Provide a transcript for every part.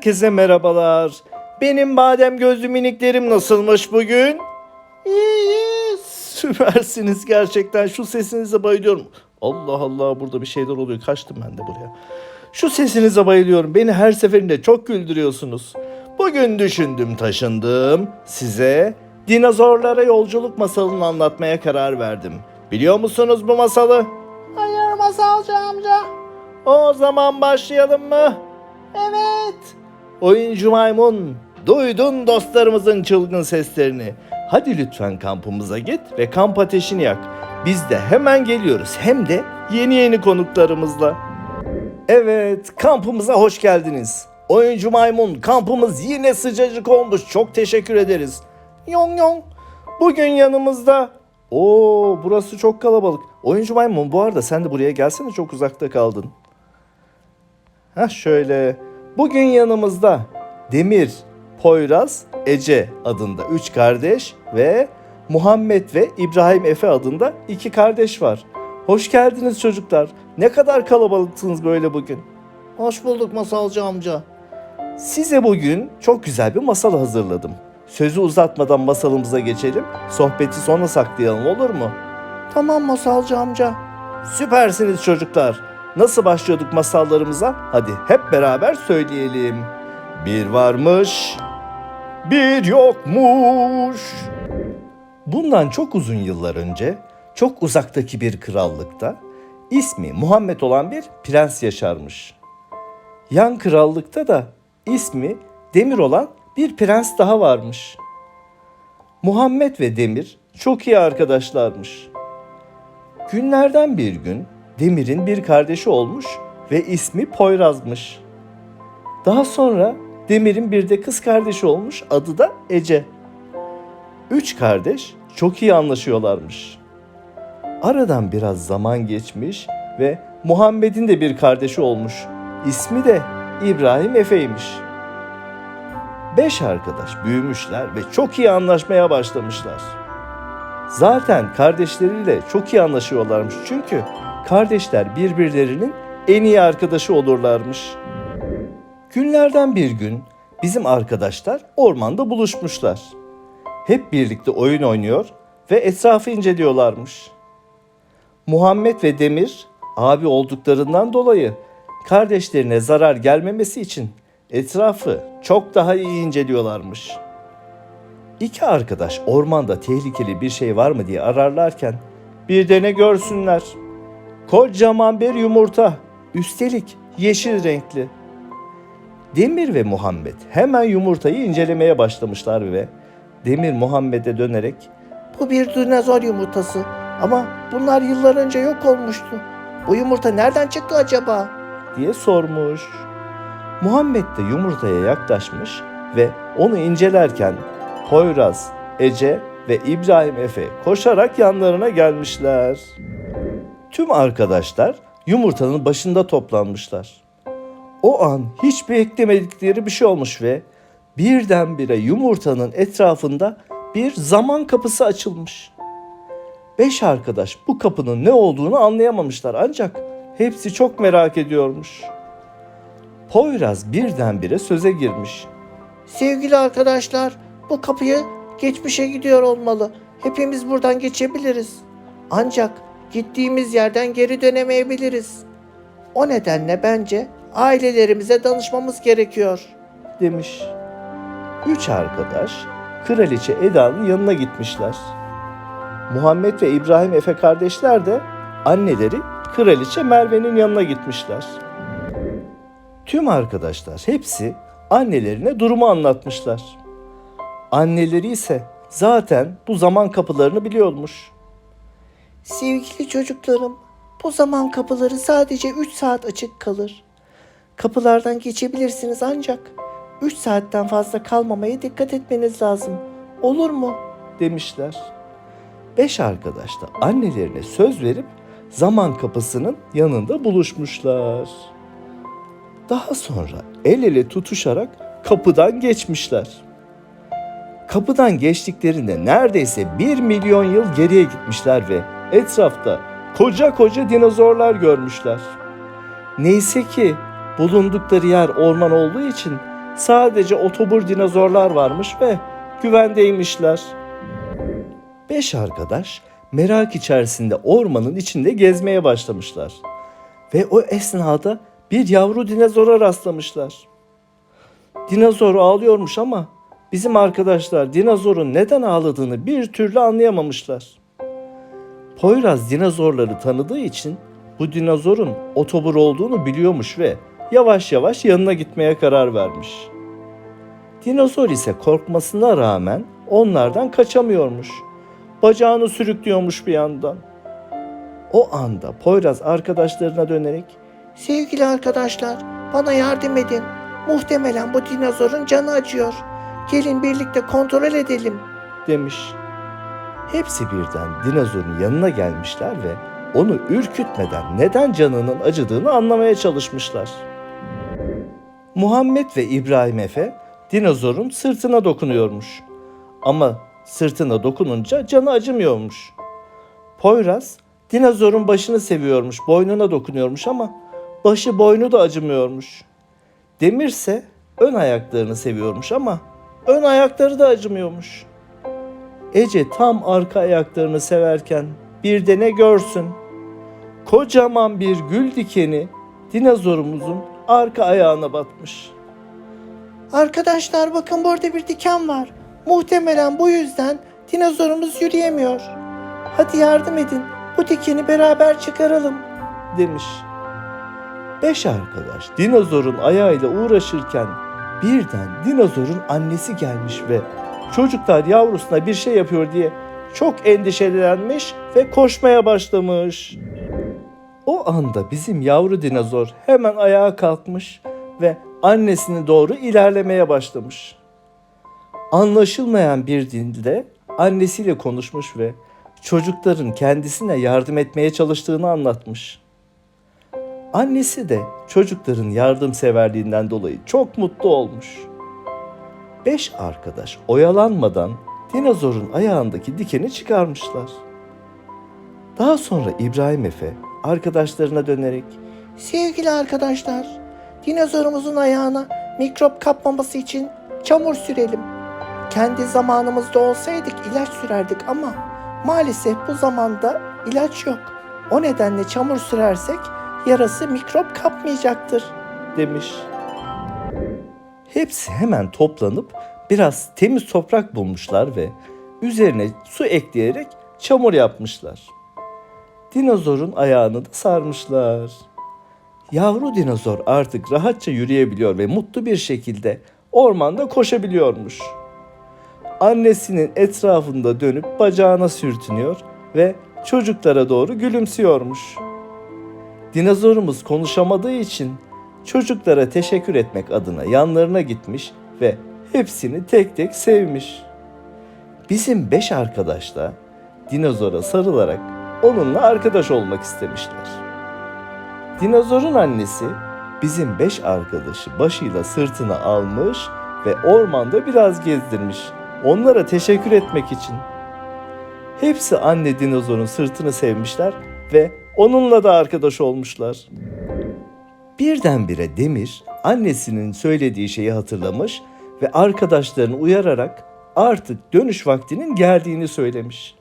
Herkese merhabalar. Benim badem gözlü miniklerim nasılmış bugün? İyi, iyi. Süpersiniz gerçekten. Şu sesinize bayılıyorum. Allah Allah burada bir şeyler oluyor. Kaçtım ben de buraya. Şu sesinize bayılıyorum. Beni her seferinde çok güldürüyorsunuz. Bugün düşündüm taşındım. Size dinozorlara yolculuk masalını anlatmaya karar verdim. Biliyor musunuz bu masalı? Hayır masalcı amca. O zaman başlayalım mı? Evet. Oyuncu maymun, duydun dostlarımızın çılgın seslerini. Hadi lütfen kampımıza git ve kamp ateşini yak. Biz de hemen geliyoruz hem de yeni yeni konuklarımızla. Evet, kampımıza hoş geldiniz. Oyuncu maymun, kampımız yine sıcacık olmuş. Çok teşekkür ederiz. Yong yong. Bugün yanımızda... Oo, burası çok kalabalık. Oyuncu maymun bu arada sen de buraya gelsene çok uzakta kaldın. Ha şöyle. Bugün yanımızda Demir, Poyraz, Ece adında üç kardeş ve Muhammed ve İbrahim Efe adında iki kardeş var. Hoş geldiniz çocuklar. Ne kadar kalabalıksınız böyle bugün. Hoş bulduk masalcı amca. Size bugün çok güzel bir masal hazırladım. Sözü uzatmadan masalımıza geçelim. Sohbeti sona saklayalım olur mu? Tamam masalcı amca. Süpersiniz çocuklar. Nasıl başlıyorduk masallarımıza? Hadi hep beraber söyleyelim. Bir varmış, bir yokmuş. Bundan çok uzun yıllar önce, çok uzaktaki bir krallıkta ismi Muhammed olan bir prens yaşarmış. Yan krallıkta da ismi Demir olan bir prens daha varmış. Muhammed ve Demir çok iyi arkadaşlarmış. Günlerden bir gün Demir'in bir kardeşi olmuş ve ismi Poyraz'mış. Daha sonra Demir'in bir de kız kardeşi olmuş adı da Ece. Üç kardeş çok iyi anlaşıyorlarmış. Aradan biraz zaman geçmiş ve Muhammed'in de bir kardeşi olmuş. İsmi de İbrahim Efe'ymiş. Beş arkadaş büyümüşler ve çok iyi anlaşmaya başlamışlar. Zaten kardeşleriyle çok iyi anlaşıyorlarmış çünkü kardeşler birbirlerinin en iyi arkadaşı olurlarmış. Günlerden bir gün bizim arkadaşlar ormanda buluşmuşlar. Hep birlikte oyun oynuyor ve etrafı inceliyorlarmış. Muhammed ve Demir abi olduklarından dolayı kardeşlerine zarar gelmemesi için etrafı çok daha iyi inceliyorlarmış. İki arkadaş ormanda tehlikeli bir şey var mı diye ararlarken bir de ne görsünler. Kocaman bir yumurta, üstelik yeşil renkli. Demir ve Muhammed hemen yumurtayı incelemeye başlamışlar ve Demir Muhammed'e dönerek Bu bir dinozor yumurtası ama bunlar yıllar önce yok olmuştu. Bu yumurta nereden çıktı acaba? diye sormuş. Muhammed de yumurtaya yaklaşmış ve onu incelerken Poyraz, Ece ve İbrahim Efe koşarak yanlarına gelmişler. Tüm arkadaşlar yumurtanın başında toplanmışlar. O an hiç beklemedikleri bir şey olmuş ve birdenbire yumurtanın etrafında bir zaman kapısı açılmış. Beş arkadaş bu kapının ne olduğunu anlayamamışlar ancak hepsi çok merak ediyormuş. Poyraz birdenbire söze girmiş. Sevgili arkadaşlar, bu kapıyı geçmişe gidiyor olmalı. Hepimiz buradan geçebiliriz. Ancak gittiğimiz yerden geri dönemeyebiliriz. O nedenle bence ailelerimize danışmamız gerekiyor. demiş. Üç arkadaş Kraliçe Eda'nın yanına gitmişler. Muhammed ve İbrahim Efe kardeşler de anneleri Kraliçe Merve'nin yanına gitmişler. Tüm arkadaşlar hepsi annelerine durumu anlatmışlar. Anneleri ise zaten bu zaman kapılarını biliyormuş. Sevgili çocuklarım, bu zaman kapıları sadece 3 saat açık kalır. Kapılardan geçebilirsiniz ancak 3 saatten fazla kalmamaya dikkat etmeniz lazım. Olur mu? demişler. Beş arkadaş da annelerine söz verip zaman kapısının yanında buluşmuşlar. Daha sonra el ele tutuşarak kapıdan geçmişler. Kapıdan geçtiklerinde neredeyse bir milyon yıl geriye gitmişler ve etrafta koca koca dinozorlar görmüşler. Neyse ki bulundukları yer orman olduğu için sadece otobur dinozorlar varmış ve güvendeymişler. Beş arkadaş merak içerisinde ormanın içinde gezmeye başlamışlar. Ve o esnada bir yavru dinozora rastlamışlar. Dinozor ağlıyormuş ama bizim arkadaşlar dinozorun neden ağladığını bir türlü anlayamamışlar. Poyraz dinozorları tanıdığı için bu dinozorun otobur olduğunu biliyormuş ve yavaş yavaş yanına gitmeye karar vermiş. Dinozor ise korkmasına rağmen onlardan kaçamıyormuş. Bacağını sürüklüyormuş bir yandan. O anda Poyraz arkadaşlarına dönerek Sevgili arkadaşlar, bana yardım edin. Muhtemelen bu dinozorun canı acıyor. Gelin birlikte kontrol edelim. demiş. Hepsi birden dinozorun yanına gelmişler ve onu ürkütmeden neden canının acıdığını anlamaya çalışmışlar. Muhammed ve İbrahim Efe dinozorun sırtına dokunuyormuş. Ama sırtına dokununca canı acımıyormuş. Poyraz dinozorun başını seviyormuş, boynuna dokunuyormuş ama başı boynu da acımıyormuş. Demir ise ön ayaklarını seviyormuş ama ön ayakları da acımıyormuş. Ece tam arka ayaklarını severken bir de ne görsün? Kocaman bir gül dikeni dinozorumuzun arka ayağına batmış. Arkadaşlar bakın burada bir diken var. Muhtemelen bu yüzden dinozorumuz yürüyemiyor. Hadi yardım edin. Bu dikeni beraber çıkaralım. demiş. Beş arkadaş dinozorun ayağıyla uğraşırken birden dinozorun annesi gelmiş ve çocuklar yavrusuna bir şey yapıyor diye çok endişelenmiş ve koşmaya başlamış. O anda bizim yavru dinozor hemen ayağa kalkmış ve annesine doğru ilerlemeye başlamış. Anlaşılmayan bir dilde annesiyle konuşmuş ve çocukların kendisine yardım etmeye çalıştığını anlatmış. Annesi de çocukların yardımseverliğinden dolayı çok mutlu olmuş. Beş arkadaş oyalanmadan dinozorun ayağındaki dikeni çıkarmışlar. Daha sonra İbrahim Efe arkadaşlarına dönerek Sevgili arkadaşlar, dinozorumuzun ayağına mikrop kapmaması için çamur sürelim. Kendi zamanımızda olsaydık ilaç sürerdik ama maalesef bu zamanda ilaç yok. O nedenle çamur sürersek yarası mikrop kapmayacaktır. demiş. Hepsi hemen toplanıp biraz temiz toprak bulmuşlar ve üzerine su ekleyerek çamur yapmışlar. Dinozorun ayağını da sarmışlar. Yavru dinozor artık rahatça yürüyebiliyor ve mutlu bir şekilde ormanda koşabiliyormuş. Annesinin etrafında dönüp bacağına sürtünüyor ve çocuklara doğru gülümsüyormuş. Dinozorumuz konuşamadığı için çocuklara teşekkür etmek adına yanlarına gitmiş ve hepsini tek tek sevmiş. Bizim beş arkadaş da dinozora sarılarak onunla arkadaş olmak istemişler. Dinozorun annesi bizim beş arkadaşı başıyla sırtına almış ve ormanda biraz gezdirmiş. Onlara teşekkür etmek için. Hepsi anne dinozorun sırtını sevmişler ve onunla da arkadaş olmuşlar. Birdenbire Demir annesinin söylediği şeyi hatırlamış ve arkadaşlarını uyararak artık dönüş vaktinin geldiğini söylemiş.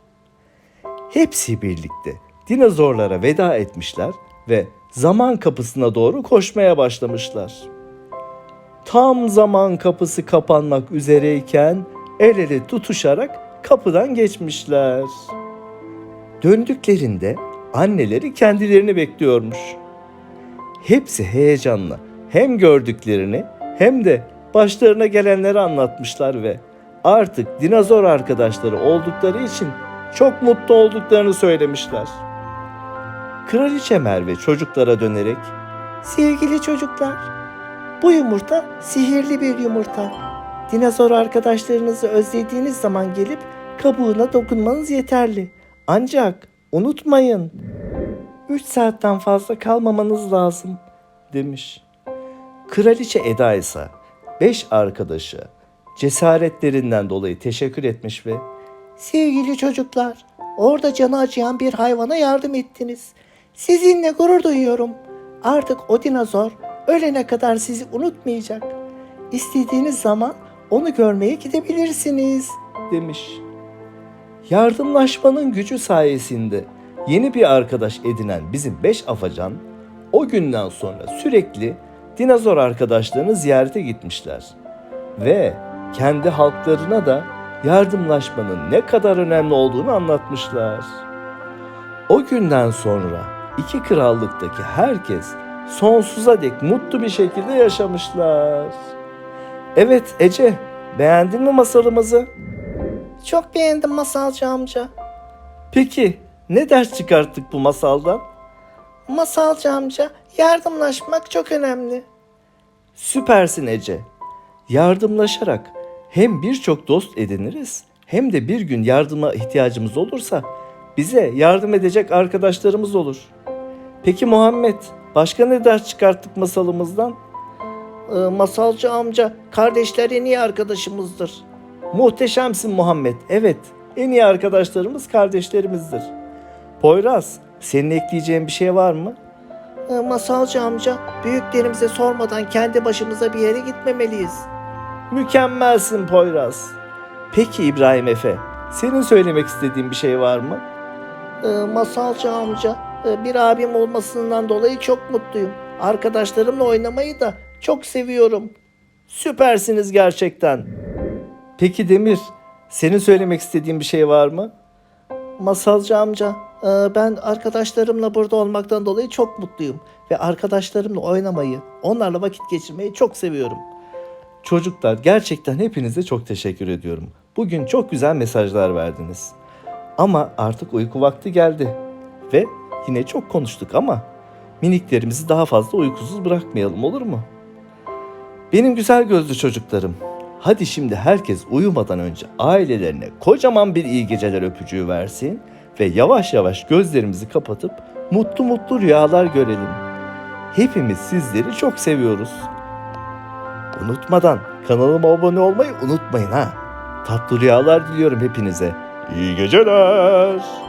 Hepsi birlikte dinozorlara veda etmişler ve zaman kapısına doğru koşmaya başlamışlar. Tam zaman kapısı kapanmak üzereyken el ele tutuşarak kapıdan geçmişler. Döndüklerinde anneleri kendilerini bekliyormuş. Hepsi heyecanla hem gördüklerini hem de başlarına gelenleri anlatmışlar ve artık dinozor arkadaşları oldukları için çok mutlu olduklarını söylemişler. Kraliçe Merve çocuklara dönerek Sevgili çocuklar, bu yumurta sihirli bir yumurta. Dinozor arkadaşlarınızı özlediğiniz zaman gelip kabuğuna dokunmanız yeterli. Ancak unutmayın, 3 saatten fazla kalmamanız lazım. demiş. Kraliçe Eda ise beş arkadaşı cesaretlerinden dolayı teşekkür etmiş ve Sevgili çocuklar, orada canı acıyan bir hayvana yardım ettiniz. Sizinle gurur duyuyorum. Artık o dinozor ölene kadar sizi unutmayacak. İstediğiniz zaman onu görmeye gidebilirsiniz. demiş. Yardımlaşmanın gücü sayesinde yeni bir arkadaş edinen bizim beş afacan o günden sonra sürekli dinozor arkadaşlarını ziyarete gitmişler. Ve kendi halklarına da yardımlaşmanın ne kadar önemli olduğunu anlatmışlar. O günden sonra iki krallıktaki herkes sonsuza dek mutlu bir şekilde yaşamışlar. Evet Ece, beğendin mi masalımızı? Çok beğendim masalcı amca. Peki ne ders çıkarttık bu masaldan? Masalcı amca yardımlaşmak çok önemli. Süpersin Ece. Yardımlaşarak hem birçok dost ediniriz hem de bir gün yardıma ihtiyacımız olursa bize yardım edecek arkadaşlarımız olur. Peki Muhammed, başka ne ders çıkarttık masalımızdan? Ee, masalcı amca kardeşler en iyi arkadaşımızdır. Muhteşemsin Muhammed. Evet, en iyi arkadaşlarımız kardeşlerimizdir. Poyraz, senin ekleyeceğin bir şey var mı? Ee, masalcı amca büyüklerimize sormadan kendi başımıza bir yere gitmemeliyiz. Mükemmelsin Poyraz. Peki İbrahim Efe, senin söylemek istediğin bir şey var mı? Ee, masalcı amca e, bir abim olmasından dolayı çok mutluyum. Arkadaşlarımla oynamayı da çok seviyorum. Süpersiniz gerçekten. Peki Demir, senin söylemek istediğin bir şey var mı? Masalcı amca, ben arkadaşlarımla burada olmaktan dolayı çok mutluyum. Ve arkadaşlarımla oynamayı, onlarla vakit geçirmeyi çok seviyorum. Çocuklar gerçekten hepinize çok teşekkür ediyorum. Bugün çok güzel mesajlar verdiniz. Ama artık uyku vakti geldi. Ve yine çok konuştuk ama miniklerimizi daha fazla uykusuz bırakmayalım olur mu? Benim güzel gözlü çocuklarım. Hadi şimdi herkes uyumadan önce ailelerine kocaman bir iyi geceler öpücüğü versin ve yavaş yavaş gözlerimizi kapatıp mutlu mutlu rüyalar görelim. Hepimiz sizleri çok seviyoruz. Unutmadan kanalıma abone olmayı unutmayın ha. Tatlı rüyalar diliyorum hepinize. İyi geceler.